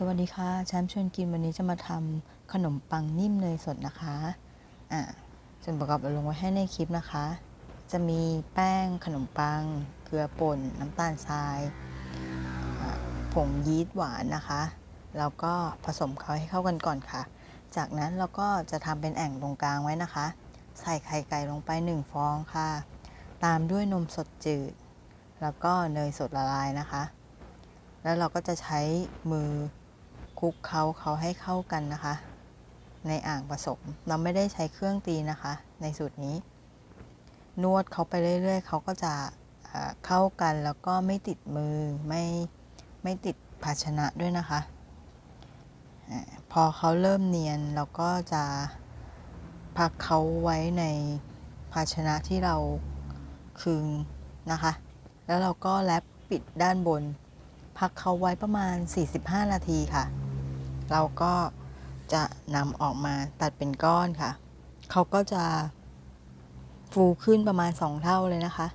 สวัสดีค่ะแชมป์ชวนกินวันนี้จะมาทำขนมปังนิ่มเนยสดนะคะอ่าส่วนประกอบเราลงไว้ให้ในคลิปนะคะ จะมีแป้งขนมปัง เกลือป่น น้ำตาลทราย ผงยีสต์หวานนะคะ แล้วก็ผสมเขาให้เข้ากันก่อนค่ะ จากนั้นเราก็จะทำเป็นแอ่งตรงกลางไว้นะคะ ใส่ไข่ไก่ลงไป 1 ฟองค่ะ ตามด้วยนมสดจืด แล้วก็เนยสดละลายนะคะแล้วเราก็จะใช้มือ คลุกเคล้าเขาให้เข้ากันนะคะ ในอ่างผสมเราไม่ได้ใช้เครื่องตีนะคะ ในสูตรนี้ นวดเขาไปเรื่อย ๆ เขาก็จะเข้ากันแล้วก็ไม่ติดมือไม่ไม่ติดภาชนะด้วยนะคะ พอเขาเริ่มเนียนเราก็จะพักเขาไว้ในภาชนะที่เราคึงนะคะ แล้วเราก็แรปปิดด้านบน พักเขาไว้ประมาณ 45 นาทีค่ะ เราก็จะนำออกมาตัดเป็นก้อนค่ะ เขาก็จะฟูขึ้นประมาณ 2 เท่าเลยนะคะ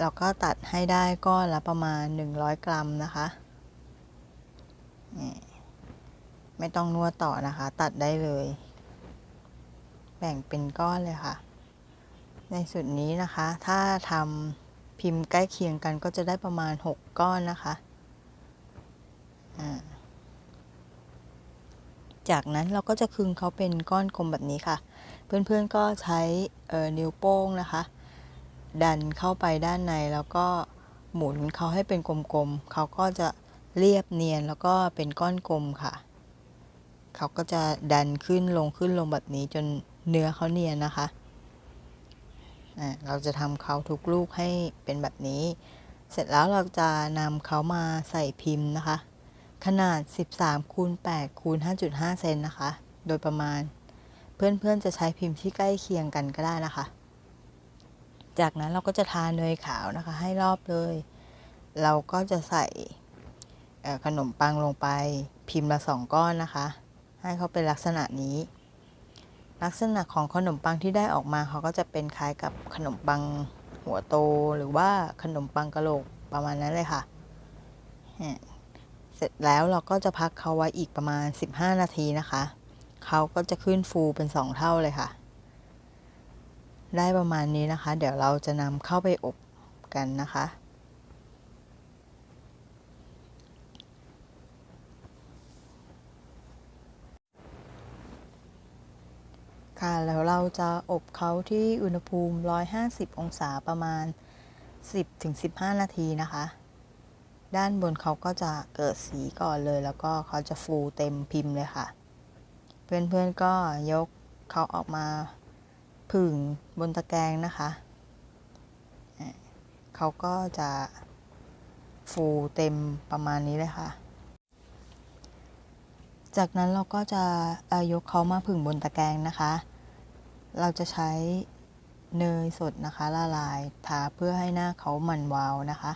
เราก็ตัดให้ได้ก้อนละประมาณ 100 กรัมนะคะไม่ต้องนวดต่อนะคะ ตัดได้เลย แบ่งเป็นก้อนเลยค่ะ ในส่วนนี้นะคะ ถ้าทำพิมพ์ใกล้เคียงกันก็จะได้ประมาณ 6 ก้อนนะคะอ่า จากนั้นเราก็จะคึงเขาเป็นก้อนกลมแบบนี้ค่ะ เพื่อนๆก็ใช้นิ้วโป้งนะคะ ดันเข้าไปด้านในแล้วก็หมุนเขาให้เป็นกลมๆเขาก็จะเรียบเนียนแล้วก็เป็นก้อนกลมค่ะ เขาก็จะดันขึ้นลงขึ้นลงแบบนี้จนเนื้อเขาเนียนนะคะเราจะทำเขาทุกลูกให้เป็นแบบนี้ เสร็จแล้วเราจะนำเขามาใส่พิมพ์นะคะ ขนาด 13คูณ8คูณ5.5 เซนนะคะ โดยประมาณ เพื่อนๆ จะใช้พิมพ์ที่ใกล้เคียงกันก็ได้นะคะ จากนั้นเราก็จะทาเนยขาวนะคะ ให้รอบเลย เราก็จะใส่ขนมปังลงไปพิมพ์ละสองก้อนนะคะ ให้เขาเป็นลักษณะนี้ ลักษณะของขนมปังที่ได้ออกมาเขาก็จะเป็นคล้ายกับขนมปังหัวโตหรือว่าขนมปังกะโหลกประมาณนั้นเลยค่ะ เสร็จแล้วเราก็จะพักเขาไว้อีกประมาณ 15 นาทีนะคะ เขาก็จะขึ้นฟูเป็น 2 เท่าเลยค่ะ ได้ประมาณนี้นะคะ เดี๋ยวเราจะนำเข้าไปอบกันนะคะ ค่ะ แล้วเราจะอบเขาที่อุณหภูมิ 150 องศาประมาณ 10-15 นาทีนะคะ ด้านบนเขาก็จะเกิดสีก่อนเลย แล้วก็เขาจะฟูเต็มพิมพ์เลยค่ะ เพื่อนๆก็ยกเขาออกมาผึ่งบนตะแกรงนะคะเขาก็จะฟูเต็มประมาณนี้เลยค่ะ จากนั้นเราก็จะยกเขามาผึ่งบนตะแกรงนะคะ เราจะใช้เนยสดนะคะละลายทาเพื่อให้หน้าเขามันวาวนะคะ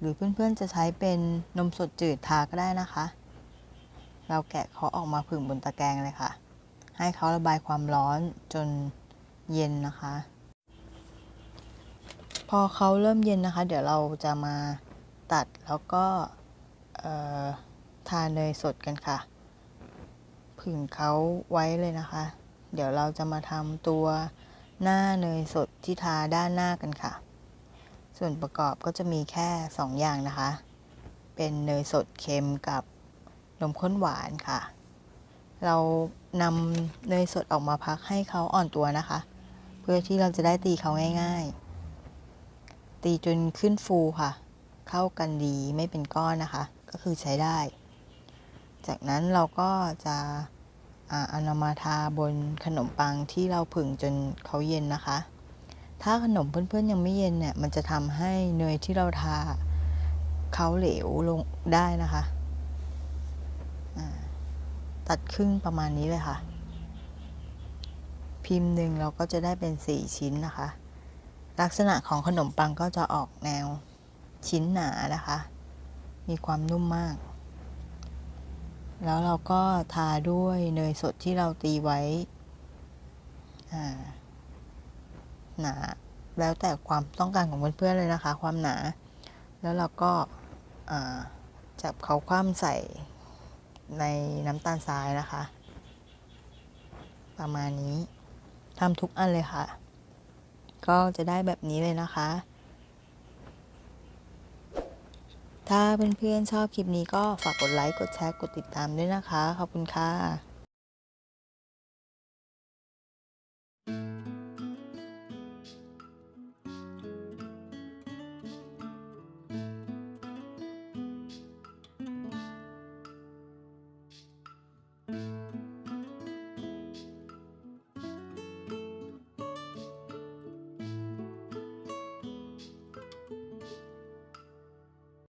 หรือเพื่อนๆจะใช้เป็นนมสดจืดทาก็ได้นะคะ เราแกะเขาออกมาผึ่งบนตะแกรงเลยค่ะ ให้เขาระบายความร้อนจนเย็นนะคะ พอเขาเริ่มเย็นนะคะ เดี๋ยวเราจะมาตัดแล้วก็ทาเนยสดกันค่ะ ผึ่งเขาไว้เลยนะคะ เดี๋ยวเราจะมาทำตัวหน้าเนยสดที่ทาด้านหน้ากันค่ะ ส่วนประกอบก็จะมีแค่ 2 อย่างนะคะ เป็นเนยสดเค็มกับนมข้นหวานค่ะ เรานำเนยสดออกมาพักให้เขาอ่อนตัวนะคะ เพื่อที่เราจะได้ตีเขาง่ายๆ ตีจนขึ้นฟูค่ะ เข้ากันดีไม่เป็นก้อนนะคะ ก็คือใช้ได้ จากนั้นเราก็จะอาเอานำมาทาบนขนมปังที่เราผึ่งจนเขาเย็นนะคะ ถ้าขนมเพื่อนๆยังไม่เย็นเนี่ย มันจะทำให้เนยที่เราทาเขาเหลวลงได้นะคะ ตัดครึ่งประมาณนี้เลยค่ะ พิมพ์หนึ่งเราก็จะได้เป็น 4 ชิ้นนะคะ ลักษณะของขนมปังก็จะออกแนวชิ้นหนานะคะ มีความนุ่มมาก แล้วเราก็ทาด้วยเนยสดที่เราตีไว้ อ่า หนา แล้วแต่ความต้องการของเพื่อนๆเลยนะคะ ความหนา แล้วเราก็จับเขาคว่ำใส่ในน้ำตาลทรายนะคะ ประมาณนี้ทำทุกอันเลยค่ะ ก็จะได้แบบนี้เลยนะคะ ถ้าเพื่อนๆชอบคลิปนี้ก็ฝากกดไลค์ กดแชร์ กดติดตามด้วยนะคะ ขอบคุณค่ะ